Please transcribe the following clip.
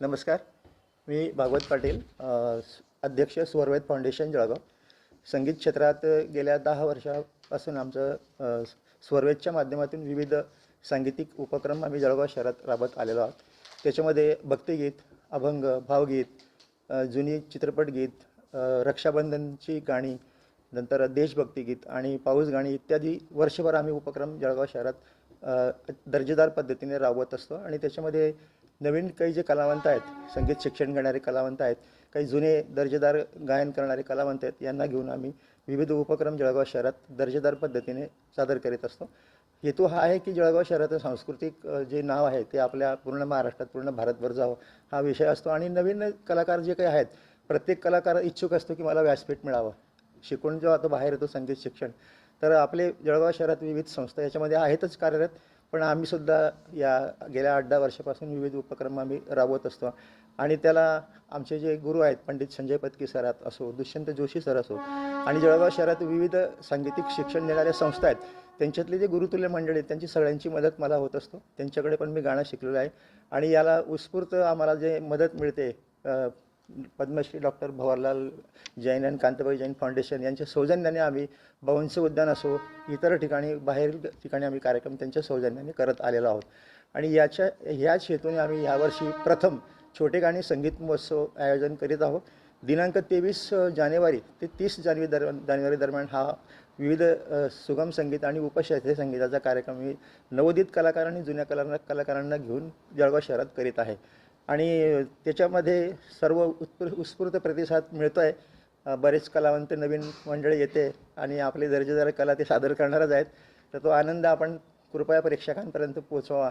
नमस्कार. मी भागवत पाटील अध्यक्ष स्वरवेद फाउंडेशन जळगाव. संगीत क्षेत्रात गेल्या दहा वर्षापासून आमचं स्वरवेदच्या माध्यमातून विविध सांगीतिक उपक्रम आम्ही जळगाव शहरात राबत आलेलो आहोत. त्याच्यामध्ये भक्तिगीत अभंग भावगीत जुनी चित्रपटगीत रक्षाबंधनची गाणी नंतर देशभक्तिगीत आणि पाऊस गाणी इत्यादी वर्षभर आम्ही उपक्रम जळगाव शहरात दर्जेदार पद्धतीने राबवत असतो. आणि त्याच्यामध्ये नवीन काही जे कलावंत आहेत संगीत शिक्षण घेणारे कलावंत आहेत काही जुने दर्जेदार गायन करणारे कलावंत आहेत यांना घेऊन आम्ही विविध उपक्रम जळगाव शहरात दर्जेदार पद्धतीने सादर करीत असतो. हेतू हा आहे की जळगाव शहराचं सांस्कृतिक जे नाव आहे ते आपल्या पूर्ण महाराष्ट्रात पूर्ण भारतभर जावं हा विषय असतो. आणि नवीन कलाकार जे काही आहेत प्रत्येक कलाकार इच्छुक असतो की मला व्यासपीठ मिळावं. शिकून जेव्हा आता बाहेर येतो संगीत शिक्षण तर आपले जळगाव शहरात विविध संस्था याच्यामध्ये आहेतच कार्यरत. पण आम्ही सुद्धा या गेल्या आठ दहा वर्षापासून विविध उपक्रम आम्ही राबवत असतो. आणि त्याला आमचे जे गुरु आहेत पंडित संजय पत्की सरात असो दुष्यंत जोशी सर असो आणि जळगाव शहरात विविध सांगीतिक शिक्षण देणाऱ्या संस्था आहेत त्यांच्यातले जे गुरुतुल्य मंडळी आहेत त्यांची सगळ्यांची मदत मला होत असतो. त्यांच्याकडे पण मी गाणं शिकलेलं आहे. आणि याला उत्स्फूर्त आम्हाला जे मदत मिळते पद्मश्री डॉक्टर भवरलाल जैन आणि कांताबाई जैन फाउंडेशन यांच्या सौजन्याने आम्ही बवंश उद्यान असो इतर ठिकाणी बाहेरील ठिकाणी आम्ही कार्यक्रम त्यांच्या सौजन्याने करत आलेलो आहोत. आणि याच्या ह्याच हेतूने आम्ही यावर्षी प्रथम छोटे गाणी संगीत महोत्सव आयोजन करीत आहोत. दिनांक तेवीस जानेवारी ते तीस जानेवारी दरम्यान जानेवारी दरम्यान हा विविध सुगम संगीत आणि उपशास्त्रीय संगीताचा कार्यक्रम मी नवोदित कलाकार आणि जुन्या कला कलाकारांना घेऊन जळगाव शहरात करीत आहे. आणि त्याच्यामध्ये सर्व उत्स्फूर उत्स्फूर्त प्रतिसाद मिळतो आहे बरेच कलावंत नवीन मंडळी येते आणि आपले दर्जेदार कला ते सादर करणारच आहेत. तर तो आनंद आपण कृपया प्रेक्षकांपर्यंत पोचवा